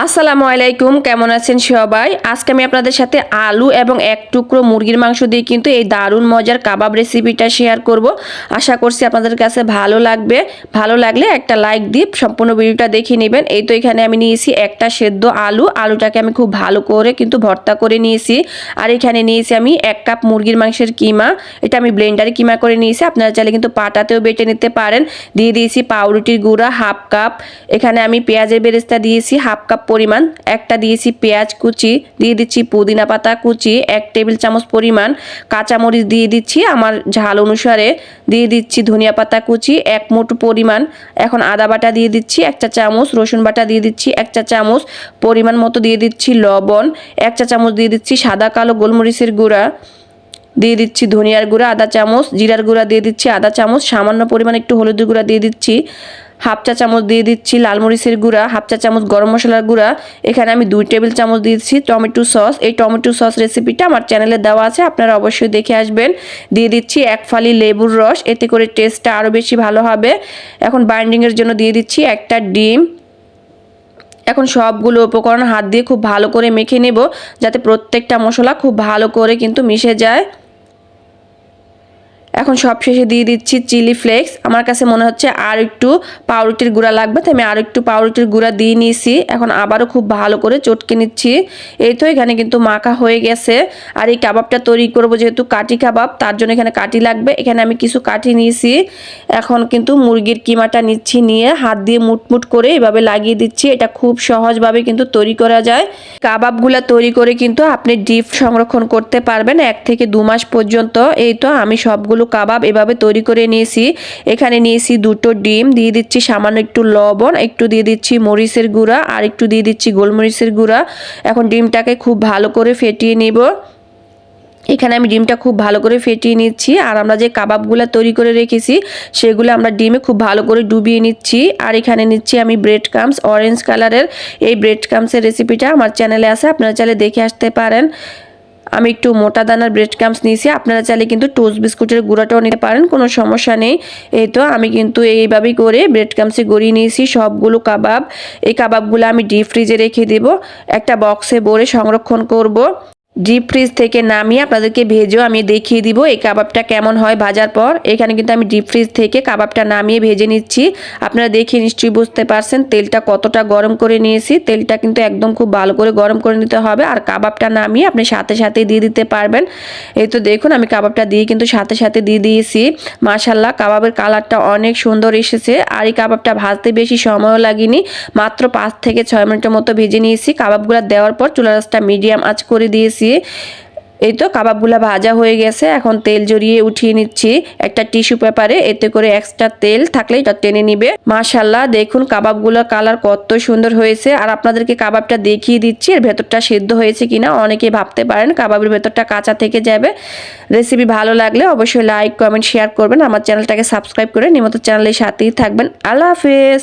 আসসালামু আলাইকুম, কেমন আছেন সবাই? আজকে আমি আপনাদের সাথে আলু এবং এক টুকরো মুরগির মাংস দিয়ে কিন্তু এই দারুণ মজার কাবাব রেসিপিটা শেয়ার করব। আশা করছি আপনাদের কাছে ভালো লাগবে। ভালো লাগলে একটা লাইক দিয়ে সম্পূর্ণ ভিডিওটা দেখে নেবেন। এই তো এখানে আমি নিয়েছি একটা সেদ্ধ আলু। আলুটাকে আমি খুব ভালো করে কিন্তু ভর্তা করে নিয়েছি। আর এখানে নিয়েছি আমি এক কাপ মুরগির মাংসের কিমা। এটা আমি ব্লেন্ডারে কিমা করে নিয়েছি। আপনারা চাইলে কিন্তু পাটাতেও বেটে নিতে পারেন। দিয়ে দিয়েছি পাউরুটির গুঁড়া, হাফ কাপ। এখানে আমি পেঁয়াজের বেরেস্তা দিয়েছি, হাফ কাপ পরিমাণ, একটা দিয়েছি পেঁয়াজ কুচি, দিয়ে দিচ্ছি পুদিনা পাতা কুচি, এক টেবিল চামচ পরিমাণ, কাঁচামরিচ দিয়ে দিচ্ছি আমার ঝাল অনুসারে, দিয়ে দিচ্ছি ধনিয়া পাতা কুচি, এক মুঠো পরিমাণ, এখন আদা বাটা দিয়ে দিচ্ছি একটা চামচ, রসুন বাটা দিয়ে দিচ্ছি একটা চামচ, পরিমাণ মতো দিয়ে দিচ্ছি লবণ, এক চা চামচ দিয়ে দিচ্ছি সাদা কালো গোলমরিচের গুঁড়া, দিয়ে দিচ্ছি ধনিয়ার গুঁড়া আদা চামচ, জিরার গুঁড়া দিয়ে দিচ্ছি আদা চামচ, সামান্য পরিমাণ একটু হলুদের গুঁড়া দিয়ে দিচ্ছি হাফ চা চামচ দিয়ে দিচ্ছি লাল মরিচের গুঁড়া, হাফ চা চামচ গরম মশলার গুঁড়া। এখানে আমি দুই টেবিল চামচ দিয়েছি টমেটো সস। এই টমেটো সস রেসিপিটা আমার চ্যানেলে দেওয়া আছে, আপনারা অবশ্যই দেখে আসবেন। দিয়ে দিচ্ছি এক ফালি লেবুর রস, এতে করে টেস্টটা আরও বেশি ভালো হবে। এখন বাইন্ডিংয়ের জন্য দিয়ে দিচ্ছি একটা ডিম। এখন সবগুলো উপকরণ হাত দিয়ে খুব ভালো করে মেখে নেব, যাতে প্রত্যেকটা মশলা খুব ভালো করে কিন্তু মিশে যায়। এখন সব শেষে দিয়ে দিচ্ছি চিলি ফ্লেক্স। আমার কাছে মনে হচ্ছে আর একটু পাউরুটির গুঁড়া লাগবে, তাই আমি আর একটু পাউরুটির গুঁড়া দিয়ে নিয়েছি। এখন আবারও খুব ভালো করে চটকে নিচ্ছি। এই তো এখানে কিন্তু মাখা হয়ে গেছে। আর এই কাবাবটা তৈরি করব যেহেতু কাটি কাবাব, তার জন্য এখানে কাটি লাগবে। এখানে আমি কিছু কাঠি নিয়েছি। এখন কিন্তু মুরগির কিমাটা নিচ্ছি নিয়ে হাত দিয়ে মুটমুট করে এভাবে লাগিয়ে দিচ্ছি। এটা খুব সহজভাবে কিন্তু তৈরি করা যায়। কাবাবগুলা তৈরি করে কিন্তু আপনি ডিপ সংরক্ষণ করতে পারবেন এক থেকে দু মাস পর্যন্ত। এই তো আমি সবগুলো কাবাব এভাবে তৈরি করে নিয়েছি। এখানে নিয়েছি দুটো ডিম, দিয়ে দিচ্ছি সামান্য একটু লবণ, একটু দিয়ে দিচ্ছি মরিচের গুঁড়া, আর একটু দিয়ে দিচ্ছি গোলমরিচের গুঁড়া। এখন ডিমটাকে খুব ভালো করে ফেটিয়ে নেব। এখানে আমি ডিমটা খুব ভালো করে ফেটিয়ে নিচ্ছি, আর আমরা যে কাবাবগুলো তৈরি করে রেখেছি, সেগুলো আমরা ডিমে খুব ভালো করে ডুবিয়ে নিচ্ছি। আর এখানে নিচ্ছি আমি ব্রেড কামস অরেঞ্জ কালারের এই ব্রেড কামসের রেসিপিটা আমার চ্যানেলে আছে, আপনারা চাইলে দেখে আসতে পারেন। আমি একটু মোটা দানার ব্রেড ক্রামস নিয়েছি, আপনারা চাইলে কিন্তু টোস্ট বিস্কুটের গুঁড়াটাও নিতে পারেন, কোনো সমস্যা নেই। এই তো, আমি কিন্তু এইভাবেই করে ব্রেড ক্রামসে গড়িয়ে নিয়েছি, সবগুলো কাবাব। এই কাবাবগুলো আমি ডিপ ফ্রিজে রেখে দেব, একটা বক্সে ভরে সংরক্ষণ করব। ডিপ ফ্রিজ থেকে নামিয়ে আপনাদেরকে ভেজেও আমি দেখিয়ে দিব এই কাবাবটা কেমন হয় ভাজার পর। এখানে কিন্তু আমি ডিপ ফ্রিজ থেকে কাবাবটা নামিয়ে ভেজে নিচ্ছি। আপনারা দেখে নিশ্চয়ই বুঝতে পারছেন তেলটা কতটা গরম করে নিয়েছি। তেলটা কিন্তু একদম খুব ভালো করে গরম করে নিতে হবে আর কাবাবটা নামিয়ে আপনি সাথে সাথে দিয়ে দিতে পারবেন। এই তো দেখুন আমি কাবাবটা দিয়ে কিন্তু সাথে সাথে দিয়ে দিয়েছি। মাশাল্লাহ কাবাবের কালারটা অনেক সুন্দর এসেছে আর এই কাবাবটা ভাজতে বেশি সময়ও লাগেনি। মাত্র পাঁচ থেকে ছয় মিনিটের মতো ভেজে নিয়েছি। কাবাবগুলো দেওয়ার পর চুলা রাসটা মিডিয়াম আঁচ করে দিয়েছি। এই তো কাবাবগুলো ভাজা হয়ে গেছে, এখন তেল জড়িয়ে উঠিয়ে নিচ্ছি একটা টিস্যু পেপারে, এতে করে এক্সট্রা তেল থাকলে এটা টেনে নিবে। মাশাল্লাহ দেখুন কাবাবগুলোর কালার কত সুন্দর হয়েছে। আর আপনাদেরকে কাবাবটা দেখিয়ে দিচ্ছি, এর ভেতরটা সিদ্ধ হয়েছে কিনা, অনেকে ভাবতে পারেন কাবাবের ভেতরটা কাঁচা থেকে যাবে। রেসিপি ভালো লাগলে অবশ্যই লাইক কমেন্ট শেয়ার করবেন। আমার চ্যানেলটাকে সাবস্ক্রাইব করে নিয়মিত চ্যানেলের সাথেই থাকবেন। আল্লাহ হাফেজ!